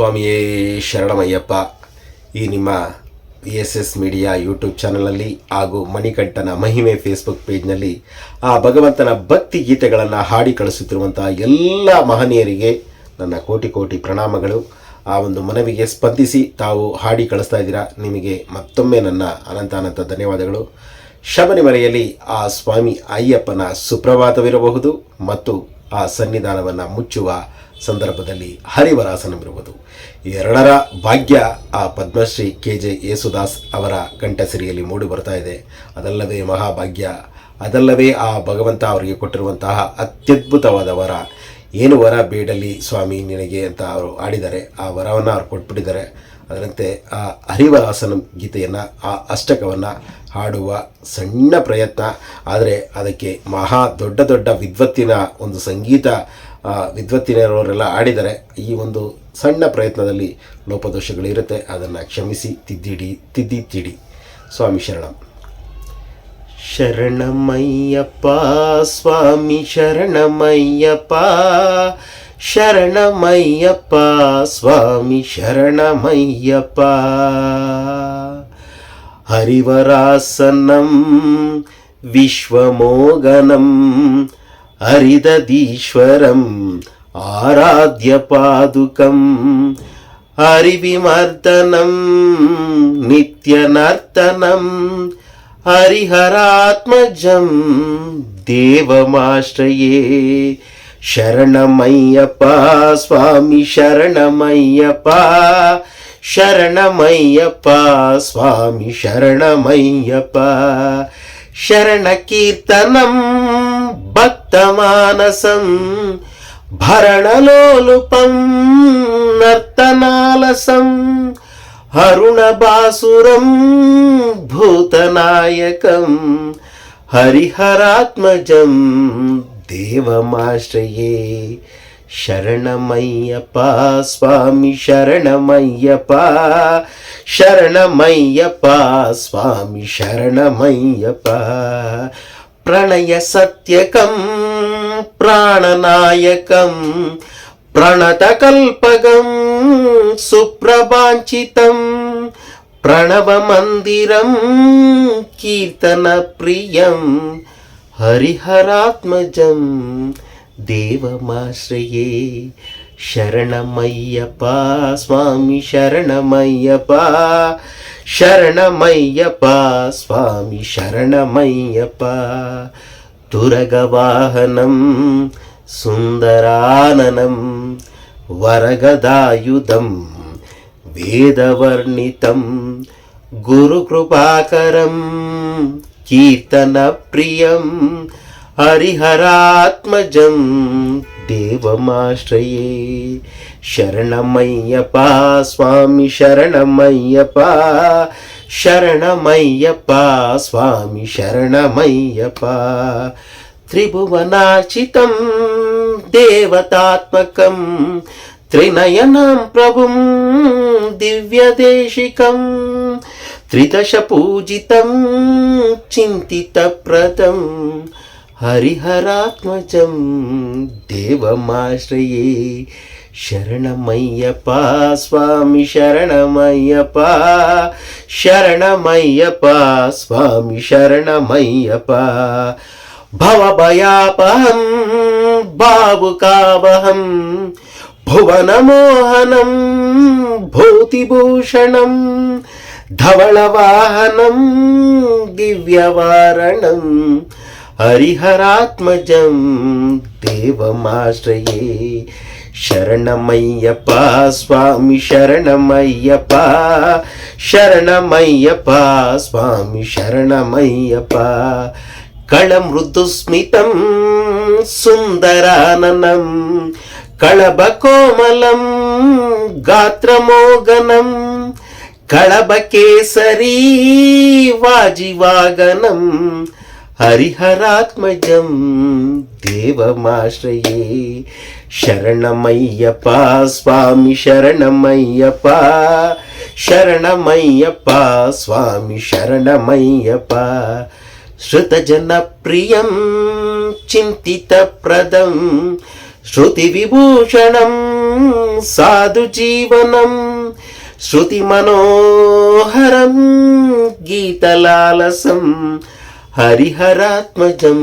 ಸ್ವಾಮಿಯೇ ಶರಣಮಯ್ಯಪ್ಪ. ಈ ನಿಮ್ಮ V S S media YouTube ಚಾನಲಲ್ಲಿ ಹಾಗೂ ಮಣಿಕಂಠನ ಮಹಿಮೆ ಫೇಸ್ಬುಕ್ ಪೇಜ್ನಲ್ಲಿ ಆ ಭಗವಂತನ ಭಕ್ತಿ ಗೀತೆಗಳನ್ನು ಹಾಡಿ ಕಳಿಸುತ್ತಿರುವಂತಹ ಎಲ್ಲ ಮಹನೀಯರಿಗೆ ನನ್ನ ಕೋಟಿ ಕೋಟಿ ಪ್ರಣಾಮಗಳು. ಆ ಒಂದು ಮನವಿಗೆ ಸ್ಪಂದಿಸಿ ತಾವು ಹಾಡಿ ಕಳಿಸ್ತಾ ಇದ್ದೀರಾ, ನಿಮಗೆ ಮತ್ತೊಮ್ಮೆ ನನ್ನ ಅನಂತ ಅನಂತ ಧನ್ಯವಾದಗಳು. ಶಬರಿಮಲೆಯಲ್ಲಿ ಆ ಸ್ವಾಮಿ ಅಯ್ಯಪ್ಪನ ಸುಪ್ರಭಾತವಿರಬಹುದು ಮತ್ತು ಆ ಸನ್ನಿಧಾನವನ್ನು ಮುಚ್ಚುವ ಸಂದರ್ಭದಲ್ಲಿ ಹರಿವರಾಸನವಿರುವುದು ಎರಡರ ಭಾಗ್ಯ ಆ ಪದ್ಮಶ್ರೀ ಕೆ ಜೆ ಯೇಸುದಾಸ್ ಅವರ ಕಂಠಸಿರಿಯಲ್ಲಿ ಮೂಡಿ ಬರ್ತಾ ಇದೆ. ಅದಲ್ಲವೇ ಮಹಾಭಾಗ್ಯ. ಅದಲ್ಲವೇ ಆ ಭಗವಂತ ಅವರಿಗೆ ಕೊಟ್ಟಿರುವಂತಹ ಅತ್ಯದ್ಭುತವಾದ ವರ. ಏನು ವರ ಬೇಡಲಿ ಸ್ವಾಮಿ ನಿನಗೆ ಅಂತ ಅವರು ಆಡಿದ್ದಾರೆ ಆ ವರವನ್ನು ಅವ್ರು ಕೊಟ್ಬಿಟ್ಟಿದ್ದಾರೆ. ಅದರಂತೆ ಆ ಹರಿವರಾಸನ ಗೀತೆಯನ್ನು, ಆ ಅಷ್ಟಕವನ್ನು ಹಾಡುವ ಸಣ್ಣ ಪ್ರಯತ್ನ. ಆದರೆ ಅದಕ್ಕೆ ಮಹಾ ದೊಡ್ಡ ದೊಡ್ಡ ವಿದ್ವತ್ತಿನ ಒಂದು ಸಂಗೀತ ವಿದ್ವತ್ತಿನವರೆಲ್ಲ ಆಡಿದರೆ ಈ ಒಂದು ಸಣ್ಣ ಪ್ರಯತ್ನದಲ್ಲಿ ಲೋಪದೋಷಗಳಿರುತ್ತೆ ಅದನ್ನು ಕ್ಷಮಿಸಿ, ತಿದ್ದಿಡಿ ತಿದ್ದಿ ತಿಡಿ ಸ್ವಾಮಿ ಶರಣಂ. ಶರಣಮಯ್ಯಪ್ಪ, ಸ್ವಾಮಿ ಶರಣಮಯ್ಯಪ್ಪ ಶರಣಮಯ್ಯಪ್ಪ, ಸ್ವಾಮಿ ಶರಣಮಯ್ಯಪ್ಪ. ಹರಿವರಾಸನಂ ವಿಶ್ವಮೋಗನಂ హరిదదీశ్వరం ఆరాధ్యపాదుకం హరివిమర్దనం నిత్యనర్తనం హరిహరాత్మజం దేవమాశ్రయే. శరణమయ్యప్ప స్వామి శరణమయ్యప్ప శరణమయ్యప్ప స్వామి శరణమయ్యప్ప. శరణకీర్తనం భక్తమానసం భరణలోలుపం నర్తనాలసం హరుణబాసురం భూతనాయకం హరిహరాత్మజం దేవమాశ్రయే శరణమయ్యప్ప స్వామి శరణమయ్యప్ప శరణమయ్యప్ప స్వామి శరణమయ్యప్ప ప్రణయ సత్యకం ప్రాణనాయకం ప్రణతకల్పగం సుప్రభాంచితం ప్రణవమందిరం కీర్తనప్రియం హరిహరాత్మజం దేవమాశ్రయే శరణమయ్యప్ప స్వామి శరణమయ్యప్ప శరణమయ్యప్ప స్వామి శరణమయ్యప్ప. దురగవాహనం సుందరాననం వరగదాయుధం వేదవర్ణితం గురుకృపాకరం కీర్తనప్రియం హరిహరాత్మజం దేవమాశ్రయే. శరణమయ్యప్ప స్వామి శరణమయ్యప్ప శరణమయ్యప్ప స్వామి శరణమయ్యప్ప. త్రిభువనార్చితం దేవతాత్మకం త్రినయనం ప్రభుం దివ్యదేశికం త్రిదశ పూజితం చింతితప్రదం హరిహరాత్మజం దేవమాశ్రయే. శరణమయ్యప్ప స్వామి శరణమయ్యప్ప శరణమయ్యప్ప స్వామి శరణమయ్యప్ప. భవభయాపహం భావుకావహం భువనమోహనం భూతిభూషణం ధవళవాహనం దివ్యవారణం హరిహరాత్మజం దేవమాశ్రయే. శరణమయ్యప్ప స్వామి శరణమయ్యప్ప శరణమయ్యప్ప స్వామి శరణమయ్యప్ప. కళమృదుస్మితం సుందరాననం కళబకోమలం గాత్రమోగనం కళబకేసరీ వాజివాగనం హరిహరాత్మజం దేవమాశ్రయే. శరణమయ్యప్ప స్వామి శరణమయ్యప్ప శరణమయ్యప్ప స్వామి శరణమయ్యప్ప. श्रुतजनप्रियं चिन्तितप्रदं श्रुतिविभूषणं साधुजीवनं श्रुतिमनोहरं गीतलालसं హరిహరాత్మజం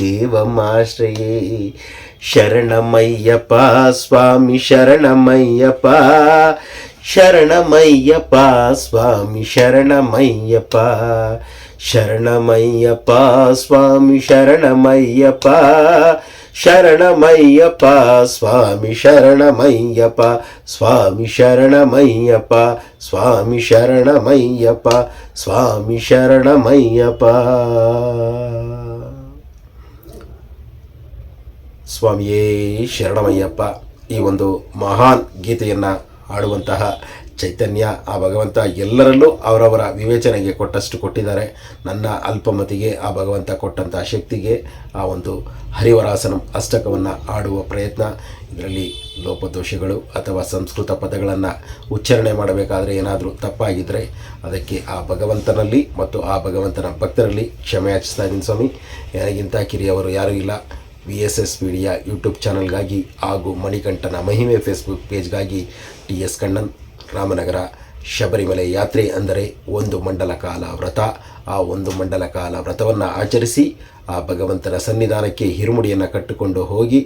దేవమాశ్రయే. శరణమయ్యప్ప స్వామి శరణమయ్యప్ప శరణమయ్యప్ప స్వామి శరణమయ్యప్ప శరణమయ్యప్ప స్వామి శరణమయ్యప్ప ಶರಣಮಯ್ಯಪ್ಪ, ಸ್ವಾಮಿ ಶರಣಮಯ್ಯಪ್ಪ ಸ್ವಾಮಿ ಶರಣಮಯ್ಯಪ್ಪ ಸ್ವಾಮಿ ಶರಣಮಯ್ಯಪ್ಪ ಸ್ವಾಮಿ ಶರಣಮಯ್ಯಪ್ಪ. ಸ್ವಾಮಿಯೇ ಶರಣಮಯ್ಯಪ್ಪ, ಈ ಒಂದು ಮಹಾನ್ ಗೀತೆಯನ್ನು ಹಾಡುವಂತಹ ಚೈತನ್ಯ, ಆ ಭಗವಂತ ಎಲ್ಲರಲ್ಲೂ ಅವರವರ ವಿವೇಚನೆಗೆ ಕೊಟ್ಟಷ್ಟು ಕೊಟ್ಟಿದ್ದಾರೆ. ನನ್ನ ಅಲ್ಪಮತಿಗೆ ಆ ಭಗವಂತ ಕೊಟ್ಟಂಥ ಶಕ್ತಿಗೆ ಆ ಒಂದು ಹರಿವರಾಸನ, ಅಷ್ಟಕವನ್ನು ಆಡುವ ಪ್ರಯತ್ನ. ಇದರಲ್ಲಿ ಲೋಪದೋಷಗಳು ಅಥವಾ ಸಂಸ್ಕೃತ ಪದಗಳನ್ನು ಉಚ್ಚಾರಣೆ ಮಾಡಬೇಕಾದರೆ ಏನಾದರೂ ತಪ್ಪಾಗಿದ್ದರೆ ಅದಕ್ಕೆ ಆ ಭಗವಂತನಲ್ಲಿ ಮತ್ತು ಆ ಭಗವಂತನ ಭಕ್ತರಲ್ಲಿ ಕ್ಷಮೆ ಯಾಚಿಸ್ತಾ ಇದ್ದೀನಿ ಸ್ವಾಮಿ. ನನಗಿಂತ ಕಿರಿಯವರು ಯಾರೂ ಇಲ್ಲ. V S S media YouTube ಚಾನಲ್ಗಾಗಿ ಹಾಗೂ ಮಣಿಕಂಠನ ಮಹಿಮೆ ಫೇಸ್ಬುಕ್ ಪೇಜ್ಗಾಗಿ ಟಿ ಎಸ್ ಕಣ್ಣನ್. ರಾಮನಗರ ಶಬರಿಮಲೆ ಯಾತ್ರೆ ಅಂದರೆ ಒಂದು ಮಂಡಲ ಕಾಲ ವ್ರತ. ಆ ಒಂದು ಮಂಡಲ ಕಾಲ ವ್ರತವನ್ನು ಆಚರಿಸಿ ಆ ಭಗವಂತನ ಸನ್ನಿಧಾನಕ್ಕೆ ಹಿರುಮುಡಿಯನ್ನು ಕಟ್ಟಿಕೊಂಡು ಹೋಗಿ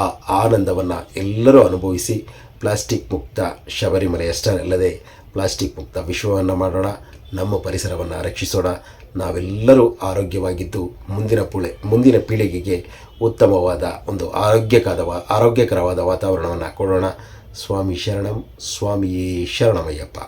ಆ ಆನಂದವನ್ನು ಎಲ್ಲರೂ ಅನುಭವಿಸಿ ಪ್ಲಾಸ್ಟಿಕ್ ಮುಕ್ತ ಶಬರಿಮಲೆಯಷ್ಟೇ ಅಲ್ಲದೆ ಪ್ಲಾಸ್ಟಿಕ್ ಮುಕ್ತ ವಿಶ್ವವನ್ನು ಮಾಡೋಣ, ನಮ್ಮ ಪರಿಸರವನ್ನು ರಕ್ಷಿಸೋಣ. ನಾವೆಲ್ಲರೂ ಆರೋಗ್ಯವಾಗಿದ್ದು ಮುಂದಿನ ಪುಳೆ, ಮುಂದಿನ ಪೀಳಿಗೆಗೆ ಉತ್ತಮವಾದ ಒಂದು ಆರೋಗ್ಯಕರವಾದ ಆರೋಗ್ಯಕರವಾದ ವಾತಾವರಣವನ್ನು ಕೊಡೋಣ. சுவாமி சரணம் சுவாமியே சரணமையப்பா